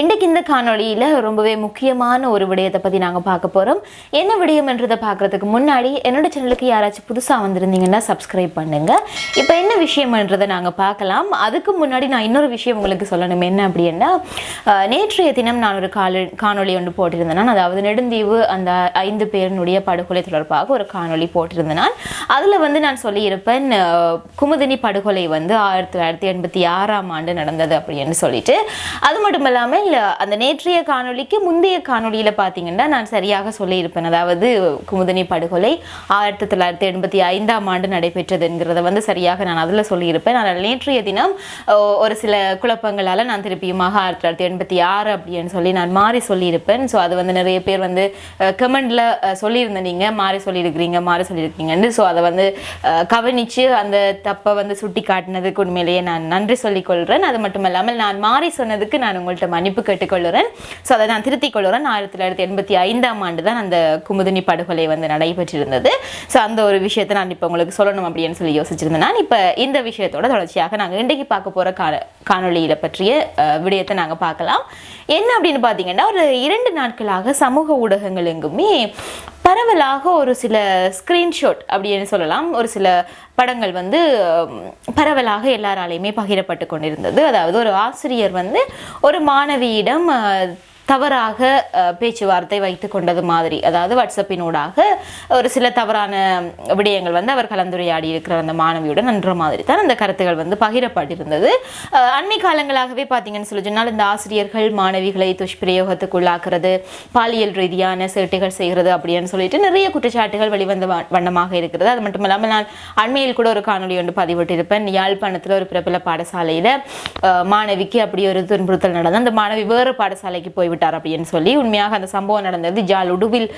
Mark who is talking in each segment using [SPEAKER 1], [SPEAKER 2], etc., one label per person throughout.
[SPEAKER 1] இன்றைக்கு இந்த காணொளியில் ரொம்பவே முக்கியமான ஒரு விடயத்தை பற்றி நாங்கள் பார்க்க போகிறோம் என்ன விடயம்ன்றதை பார்க்குறதுக்கு முன்னாடி என்னோட சேனலுக்கு யாராச்சும் புதுசாக வந்திருந்தீங்கன்னா சப்ஸ்கிரைப் பண்ணுங்கள் இப்போ என்ன விஷயம்ன்றதை நாங்கள் பார்க்கலாம். அதுக்கு முன்னாடி நான் இன்னொரு விஷயம் உங்களுக்கு சொல்லணும். என்ன அப்படின்னா நேற்றைய தினம் நான் ஒரு கால காணொளி ஒன்று போட்டிருந்தேன். அதாவது நெடுந்தீவு அந்த ஐந்து பேரினுடைய படுகொலை தொடர்பாக ஒரு காணொளி போட்டிருந்தேன். அதில் வந்து நான் சொல்லியிருப்பேன் குமுதினி படுகொலை வந்து ஆயிரத்தி தொள்ளாயிரத்தி எண்பத்தி ஆறாம் ஆண்டு நடந்தது அப்படின்னு சொல்லிட்டு. அது மட்டும் இல்லாமல் அந்த நேற்றைய காணொளிக்கு முந்தைய காணொலியில் பார்த்தீங்கன்னா நான் சரியாக சொல்லியிருப்பேன். அதாவது குமுதினி படுகொலை ஆயிரத்தி தொள்ளாயிரத்தி எண்பத்தி ஐந்தாம் ஆண்டு நடைபெற்றதுங்கிறத வந்து சரியாக நான் அதில் சொல்லியிருப்பேன். ஆனால் நேற்றைய தினம் ஒரு சில குழப்பங்களால் நான் திருப்பியுமாக ஆயிரத்தி தொள்ளாயிரத்தி எண்பத்தி ஆறு அப்படின்னு சொல்லி நான் மாறி சொல்லியிருப்பேன். ஸோ அது வந்து நிறைய பேர் வந்து கமெண்டில் சொல்லியிருந்தேன் நீங்கள் மாறி சொல்லியிருக்கிறீங்க மாறி சொல்லியிருக்கீங்கன்னு. ஸோ அதை வந்து கவனித்து கவனிச்சு அந்த தப்பை வந்து சுட்டி காட்டினதுக்கு உண்மையிலேயே நான் நன்றி சொல்லிக் கொள்கிறேன் அது மட்டும் இல்லாமல் நான் மாறி சொன்னதுக்கு நான் உங்கள்கிட்ட மன்னிப்பு கேட்டுக்கொள்கிறேன் ஸோ அதை நான் திருத்திக் கொள்கிறேன் ஆயிரத்தி தொள்ளாயிரத்தி எண்பத்தி ஐந்தாம் ஆண்டு தான் அந்த குமுதினி படுகொலை வந்து நடைபெற்றிருந்தது. ஸோ அந்த ஒரு விஷயத்தை நான் இப்போ உங்களுக்கு சொல்லணும் அப்படின்னு சொல்லி யோசிச்சிருந்தேன். நான் இப்போ இந்த விஷயத்தோட தொடர்ச்சியாக நாங்கள் இன்றைக்கு பார்க்க போகிற காண காணொலியில் பற்றிய விடயத்தை நாங்கள் பார்க்கலாம். என்ன அப்படின்னு பார்த்தீங்கன்னா ஒரு இரண்டு நாட்களாக சமூக ஊடகங்கள் எங்குமே பரவலாக ஒரு சில ஸ்க்ரீன்ஷாட் அப்படின்னு சொல்லலாம். ஒரு சில படங்கள் வந்து பரவலாக எல்லாராலையுமே பகிரப்பட்டு கொண்டிருந்தது. அதாவது ஒரு ஆசிரியர் வந்து ஒரு மாணவியிடம் தவறாக பேச்சுவார்த்தை வைத்து கொண்டது மாதிரி. அதாவது வாட்ஸ்அப்பினூடாக ஒரு சில தவறான விடயங்கள் வந்து அவர் கலந்துரையாடி இருக்கிற அந்த மாணவியுடன் என்ற மாதிரி தான் அந்த கருத்துகள் வந்து பகிரப்பட்டிருந்தது. அண்மை காலங்களாகவே பார்த்தீங்கன்னு சொல்லி சொன்னால் இந்த ஆசிரியர்கள் மாணவிகளை துஷ்பிரயோகத்துக்குள்ளாக்குறது பாலியல் ரீதியான சேட்டைகள் செய்கிறது அப்படின்னு சொல்லிட்டு நிறைய குற்றச்சாட்டுகள் வெளிவந்த வ- வண்ணமாக இருக்கிறது. அது மட்டும் இல்லாமல் நான் அண்மையில் கூட ஒரு காணொலி ஒன்று பதிவிட்டிருப்பேன். யாழ்ப்பாணத்தில் ஒரு பிரபல பாடசாலையில் மாணவிக்கு அப்படி ஒரு துன்புறுத்தல் நடந்தது. அந்த மாணவி வேறு பாடசாலைக்கு போய்விட்டு விட்டார் அப்படின்னு சொல்லி உண்மையாக அந்த சம்பவம் நடந்தது. ஜால் உடுவில்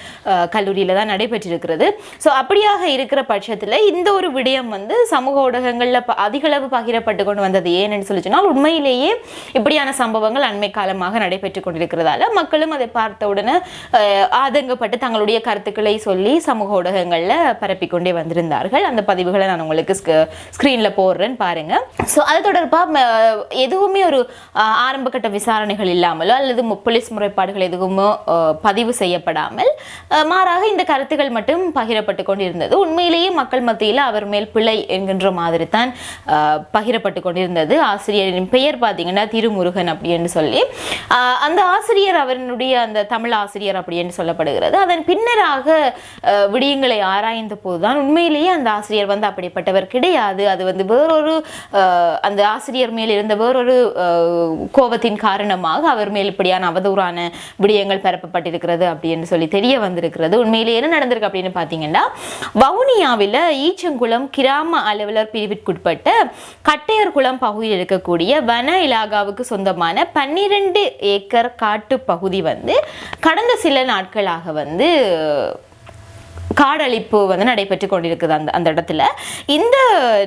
[SPEAKER 1] கல்லூரியில் தான் நடைபெற்றிருக்கிறது. ஸோ அப்படியாக இருக்கிற பட்சத்தில் இந்த ஒரு விடயம் வந்து சமூக ஊடகங்களில் அதிகளவு பகிரப்பட்டு கொண்டு வந்தது. ஏன்னு சொல்லி சொன்னால் உண்மையிலேயே இப்படியான சம்பவங்கள் அண்மை காலமாக நடைபெற்று கொண்டிருக்கிறதால மக்களும் அதை பார்த்த உடனே ஆதங்கப்பட்டு தங்களுடைய கருத்துக்களை சொல்லி சமூக ஊடகங்களில் பரப்பிக்கொண்டே வந்திருந்தார்கள். அந்த பதிவுகளை நான் உங்களுக்கு ஸ்க்ரீனில் போடுறேன் பாருங்க. ஸோ அது தொடர்பாக எதுவுமே ஒரு ஆரம்ப கட்ட விசாரணைகள் இல்லாமலோ அல்லது போலீஸ் போலீஸ் முறைப்பாடுகள் எதுவும் பதிவு செய்யப்படாமல் மாறாக இந்த கருத்துக்கள் மட்டும் பகிரப்பட்டு கொண்டிருந்தது. உண்மையிலேயே மக்கள் மத்தியில் அவர் மேல் பிழை என்கின்ற மாதிரி தான் பகிரப்பட்டு கொண்டிருந்தது. ஆசிரியரின் பெயர் பார்த்தீங்கன்னா திருமுருகன் அப்படின்னு சொல்லி. அந்த ஆசிரியர் அவரினுடைய அந்த தமிழ் ஆசிரியர் அப்படின்னு சொல்லப்படுகிறது. அதன் பின்னராக விடயங்களை ஆராய்ந்த போதுதான் உண்மையிலேயே அந்த ஆசிரியர் வந்து அப்படிப்பட்டவர் கிடையாது. அது வந்து வேறொரு அந்த ஆசிரியர் மேல் இருந்த வேறொரு அஹ், கோபத்தின் காரணமாக அவர் மேல் இப்படியான அவதூறான விடயங்கள் பரப்பப்பட்டிருக்கிறது அப்படின்னு சொல்லி தெரிய வந்திருக்கிறது. உண்மையிலேயே என்ன நடந்திருக்கு அப்படின்னு பார்த்தீங்கன்னா வவுனியாவில் ஈச்சங்குளம் கிராம அலுவலர் பிரிவிற்குட்பட்ட கட்டையர்குளம் பகுதியில் இருக்கக்கூடிய வன இலாகாவுக்கு சொந்தமான பன்னிரண்டு ஏக்கர் காட்டு பகுதி வந்து கடந்த சில நாட்களாக வந்து காடழிப்பு வந்து நடைபெற்று கொண்டிருக்குது அந்த அந்த இடத்துல. இந்த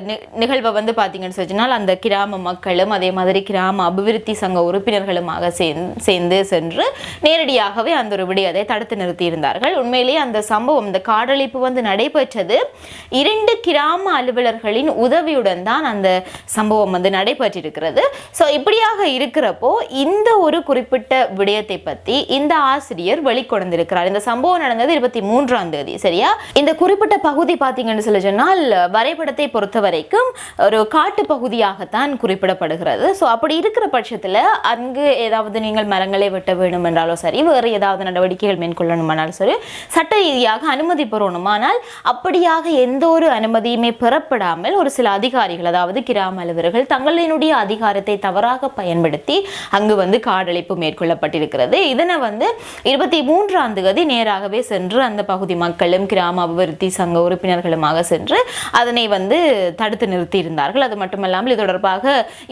[SPEAKER 1] நி- நிகழ்வை வந்து பார்த்தீங்கன்னு சொன்னால் அந்த கிராம மக்களும் அதே மாதிரி கிராம அபிவிருத்தி சங்க உறுப்பினர்களுமாக சேர்ந்து சேர்ந்து சென்று நேரடியாகவே அந்த ஒரு விடயத்தை தடுத்து நிறுத்தியிருந்தார்கள். உண்மையிலேயே அந்த சம்பவம் இந்த காடழிப்பு வந்து நடைபெற்றது இரண்டு கிராம அலுவலர்களின் உதவியுடன் தான் அந்த சம்பவம் வந்து நடைபெற்றிருக்கிறது. ஸோ இப்படியாக இருக்கிறப்போ இந்த ஒரு குறிப்பிட்ட விடயத்தை பற்றி இந்த ஆசிரியர் வெளிக்கொண்டிருக்கிறார் இந்த சம்பவம் நடந்தது இருபத்தி மூன்றாம் தேதி சரியா? இந்த குறிப்பிட்ட பகுதி பார்த்தீங்கன்னு சொல்லி சொன்னால் வரைபடத்தை பொறுத்த வரைக்கும் ஒரு காட்டு பகுதியாகத்தான் குறிப்பிடப்படுகிறது. ஸோ அப்படி இருக்கிற பட்சத்தில் அங்கு ஏதாவது நீங்கள் மரங்களை வெட்ட வேண்டும் என்றாலும் சரி வேறு ஏதாவது நடவடிக்கைகள் மேற்கொள்ளணுமானாலும் சரி சட்ட ரீதியாக அனுமதி பெறணுமானால் அப்படியாக எந்த ஒரு அனுமதியுமே பெறப்படாமல் ஒரு சில அதிகாரிகள் அதாவது கிராம அலுவலர்கள் தங்களினுடைய அதிகாரத்தை தவறாக பயன்படுத்தி அங்கு வந்து காடழிப்பு மேற்கொள்ளப்பட்டிருக்கிறது. இதனை வந்து இருபத்தி மூன்றாம் தேதி நேராகவே சென்று அந்த பகுதி மக்களும் கிராம அபிவிருத்தி சங்க உறுப்பினர்களுமாக சென்று அதனை வந்து தடுத்து நிறுத்தியிருந்தார்கள். அது மட்டுமல்லாமல் இது தொடர்பாக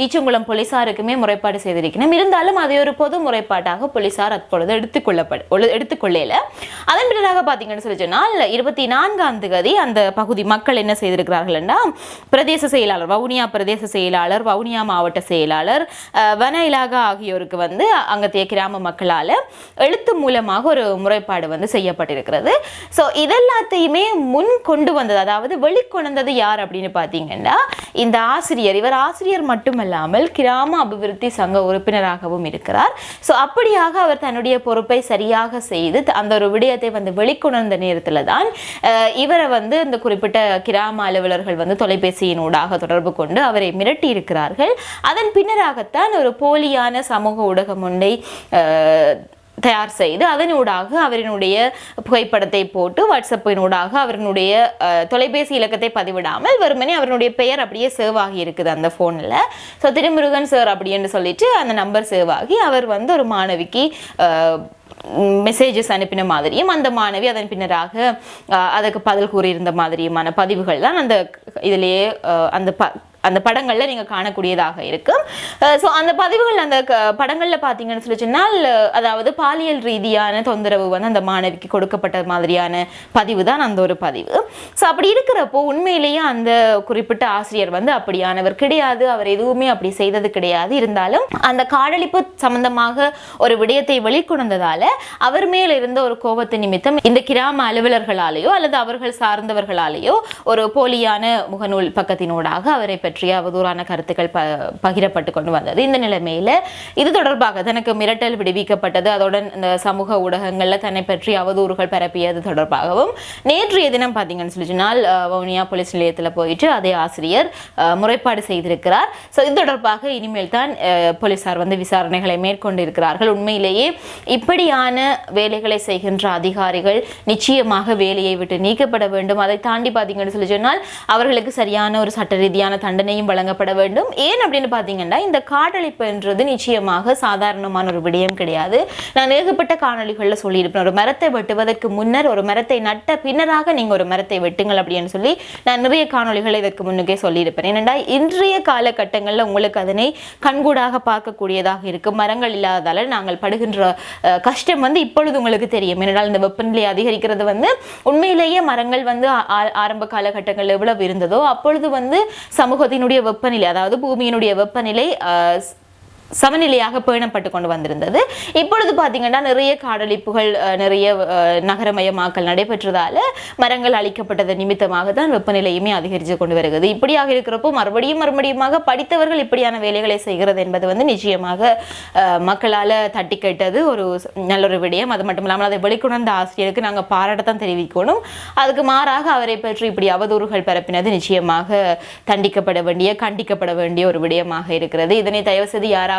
[SPEAKER 1] ஈச்சங்குளம் போலீசாருக்குமே முறைப்பாடு செய்திருக்கணும் இருந்தாலும் அதை ஒரு பொது முறைப்பாட்டாக போலீசார் அப்பொழுது எடுத்துக்கொள்ளப்பட ஒழு- எடுத்துக்கொள்ளல அதன் பின்னராக பார்த்தீங்கன்னு சொல்லி சொன்னால் இருபத்தி நான்காம் தேதி அந்த பகுதி மக்கள் என்ன செய்திருக்கிறார்கள்னா பிரதேச செயலாளர் வவுனியா பிரதேச செயலாளர் வவுனியா மாவட்ட செயலாளர் வன இலாகா ஆகியோருக்கு வந்து அங்கத்திய கிராம மக்களால் எழுத்து மூலமாக ஒரு முறைப்பாடு வந்து செய்யப்பட்டிருக்கிறது. ஸோ இதெல்லாம் எல்லாத்தையுமே முன் கொண்டு வந்தது. அதாவது வெளிக்கொணர்ந்தது யார் அப்படின்னு பார்த்தீங்கன்னா இந்த ஆசிரியர். இவர் ஆசிரியர் மட்டுமல்லாமல் கிராம அபிவிருத்தி சங்க உறுப்பினராகவும் இருக்கிறார். ஸோ அப்படியாக அவர் தன்னுடைய பொறுப்பை சரியாக செய்து அந்த ஒரு விடயத்தை வந்து வெளிக்கொணர்ந்த நேரத்தில் தான் இவரை வந்து இந்த குறிப்பிட்ட கிராம அலுவலர்கள் வந்து தொலைபேசியின் ஊடாக தொடர்பு கொண்டு அவரை மிரட்டி இருக்கிறார்கள். அதன் பின்னராகத்தான் ஒரு போலியான சமூக ஊடகம் ஒன்றை தயார் செய்து அதனூடாக அவரினுடைய புகைப்படத்தை போட்டு வாட்ஸ்அப்பினூடாக அவரினுடைய தொலைபேசி இலக்கத்தை பதிவிடாமல் வெறுமனே அவருடைய பெயர் அப்படியே சேவ் ஆகி இருக்குது அந்த ஃபோனில் ஸோ திருமுருகன் சார் அப்படின்னு சொல்லிட்டு அந்த நம்பர் சேவ் ஆகி அவர் வந்து ஒரு மாணவிக்கு மெசேஜஸ் அனுப்பின மாதிரியும் அந்த மாணவி அதன் பின்னராக அதுக்கு பதில் கூறியிருந்த மாதிரியுமான பதிவுகள் தான் அந்த இதிலேயே அந்த ப அந்த படங்களில் நீங்கள் காணக்கூடியதாக இருக்கும் ஸோ அந்த பதிவுகள் அந்த க- பார்த்தீங்கன்னு சொல்லி சொன்னால் அதாவது பாலியல் ரீதியான தொந்தரவு வந்து அந்த மாணவிக்கு கொடுக்கப்பட்ட மாதிரியான பதிவு தான் அந்த ஒரு பதிவு. ஸோ அப்படி இருக்கிறப்போ உண்மையிலேயே அந்த குறிப்பிட்ட ஆசிரியர் வந்து அப்படியானவர் கிடையாது. அவர் எதுவுமே அப்படி செய்தது கிடையாது. இருந்தாலும் அந்த காடழிப்பு சம்பந்தமாக ஒரு விடயத்தை வெளிக்கொணர்ந்ததால் அவர் மேல் இருந்த ஒரு கோபத்து நிமித்தம் இந்த கிராம அலுவலர்களாலேயோ அல்லது அவர்கள் சார்ந்தவர்களாலேயோ ஒரு போலியான முகநூல் பக்கத்தினூடாக அவரை பற்றிய அவதூறான கருத்துக்கள் ப பகிரப்பட்டு கொண்டு வந்தது. இந்த நிலைமையில் இது தொடர்பாக தனக்கு மிரட்டல் விடுவிக்கப்பட்டது. அதோடன் இந்த சமூக ஊடகங்களில் தன்னை பற்றி அவதூறுகள் பரப்பியது தொடர்பாகவும் நேற்றைய தினம் பார்த்தீங்கன்னு சொல்லி சொன்னால் வவுனியா போலீஸ் நிலையத்தில் போயிட்டு அதே ஆசிரியர் முறைப்பாடு செய்திருக்கிறார். ஸோ இது தொடர்பாக இனிமேல் தான் அஹ், போலீசார் வந்து விசாரணைகளை மேற்கொண்டு இருக்கிறார்கள் உண்மையிலேயே இப்படியான வேலைகளை செய்கின்ற அதிகாரிகள் நிச்சயமாக வேலையை விட்டு நீக்கப்பட வேண்டும். அதை தாண்டி பார்த்தீங்கன்னு சொல்லி சொன்னால் அவர்களுக்கு சரியான ஒரு சட்ட ரீதியான தண்டனை தண்டனையும் வழங்கப்பட வேண்டும். ஏன் அப்படின்னு பார்த்தீங்கன்னா இந்த காடழிப்புன்றது நிச்சயமாக சாதாரணமான ஒரு விடயம் கிடையாது. நான் ஏகப்பட்ட காணொளிகளில் சொல்லியிருப்பேன். ஒரு மரத்தை வெட்டுவதற்கு முன்னர் ஒரு மரத்தை நட்ட பின்னராக நீங்கள் ஒரு மரத்தை வெட்டுங்கள் அப்படின்னு சொல்லி நான் நிறைய காணொலிகளை இதற்கு முன்னுக்கே சொல்லியிருப்பேன். ஏனென்றா இன்றைய காலகட்டங்களில் உங்களுக்கு அதனை கண்கூடாக பார்க்கக்கூடியதாக இருக்கும். மரங்கள் இல்லாததால் நாங்கள் படுகின்ற கஷ்டம் வந்து இப்பொழுது உங்களுக்கு தெரியும். ஏனென்றால் இந்த வெப்பநிலை அதிகரிக்கிறது வந்து உண்மையிலேயே மரங்கள் வந்து ஆ- ஆரம்ப காலகட்டங்களில் எவ்வளவு இருந்ததோ அப்பொழுது வந்து சமூக சமூகத்தினுடைய வெப்பநிலை அதாவது பூமியினுடைய வெப்பநிலை சமநிலையாக பேணப்பட்டு கொண்டு வந்திருந்தது. இப்பொழுது பார்த்தீங்கன்னா நிறைய காடழிப்புகள் நிறைய நகரமயமாக்கல் நடைபெற்றதால மரங்கள் அழிக்கப்பட்டது நிமித்தமாக தான் வெப்பநிலையுமே அதிகரித்து கொண்டு வருகிறது. இப்படியாக இருக்கிறப்போ மறுபடியும் மறுபடியுமாக படித்தவர்கள் இப்படியான வேலைகளை செய்கிறது என்பது வந்து நிச்சயமாக மக்களால் தட்டி கேட்டது ஒரு நல்ல ஒரு விடயம். அது மட்டும் இல்லாமல் அதை வெளிக்கொணர்ந்த ஆசிரியருக்கு நாங்கள் பாராட்டத்தான் தெரிவிக்கணும். அதுக்கு மாறாக அவரை பற்றி இப்படி அவதூறுகள் பரப்பினது நிச்சயமாக தண்டிக்கப்பட வேண்டிய கண்டிக்கப்பட வேண்டிய ஒரு விடயமாக இருக்கிறது. இதனை தயவு செய்து யாராவது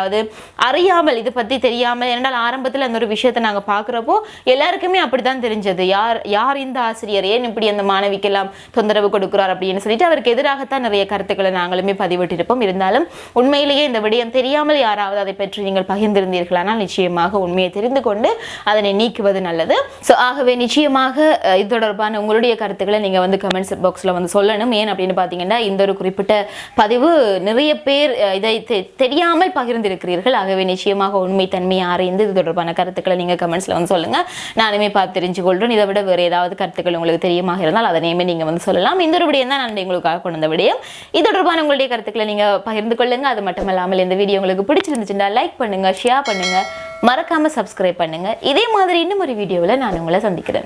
[SPEAKER 1] அறியாமல் இது பத்தி தெரியாமல் ஏனென்றால் ஆரம்பத்தில் அந்த ஒரு விஷயத்தை நாங்க பார்க்குறப்போ எல்லாருக்குமே அப்படித்தான் தெரிஞ்சது. யார் யார் இந்த ஆசிரியர்? ஏன் இப்படி அந்த மாணவிக்கெல்லாம் தொந்தரவு கொடுக்குறார் அப்படின்னு சொல்லிட்டு அவருக்கு எதிராகத்தான் நிறைய கருத்துக்களை நாங்களுமே பதிவிட்டிருப்போம். இருந்தாலும் உண்மையிலேயே இந்த விடயம் தெரியாமல் யாராவது அதை பற்றி நீங்கள் பகிர்ந்திருந்தீர்களானால் நிச்சயமாக உண்மையை தெரிந்து கொண்டு அதனை நீக்குவது நல்லது. ஸோ ஆகவே நிச்சயமாக இது தொடர்பான உங்களுடைய கருத்துக்களை நீங்க வந்து கமெண்ட்ஸ் பாக்ஸ்ல வந்து சொல்லணும். ஏன் அப்படின்னு பார்த்தீங்கன்னா இந்த ஒரு குறிப்பிட்ட பதிவு நிறைய பேர் இதை தெரியாமல் தெரியாமல் இருக்கிறீர்கள் ஆகவே நிச்சயமாக உண்மை தன்மையை ஆராய்ந்து இது தொடர்பான கருத்துக்களை நீங்க கமெண்ட்ஸ்ல வந்து சொல்லுங்க. நானுமே பார்த்து தெரிஞ்சு கொள்கிறேன் இதை விட வேறு ஏதாவது கருத்துக்கள் உங்களுக்கு தெரியுமாக இருந்தால் அதனையுமே நீங்க வந்து சொல்லலாம். இந்த ஒரு விடயம் தான் நான் உங்களுக்காக கொண்டு வந்த விடயம் இது தொடர்பான உங்களுடைய கருத்துக்களை நீங்க பகிர்ந்து கொள்ளுங்க. அது மட்டும் இல்லாமல் இந்த வீடியோ உங்களுக்கு பிடிச்சிருந்துச்சுன்னா லைக் பண்ணுங்க ஷேர் பண்ணுங்க. மறக்காம சப்ஸ்கிரைப் பண்ணுங்க. இதே மாதிரி இன்னும் ஒரு வீடியோவில் நான் உங்களை சந்திக்கிறேன்.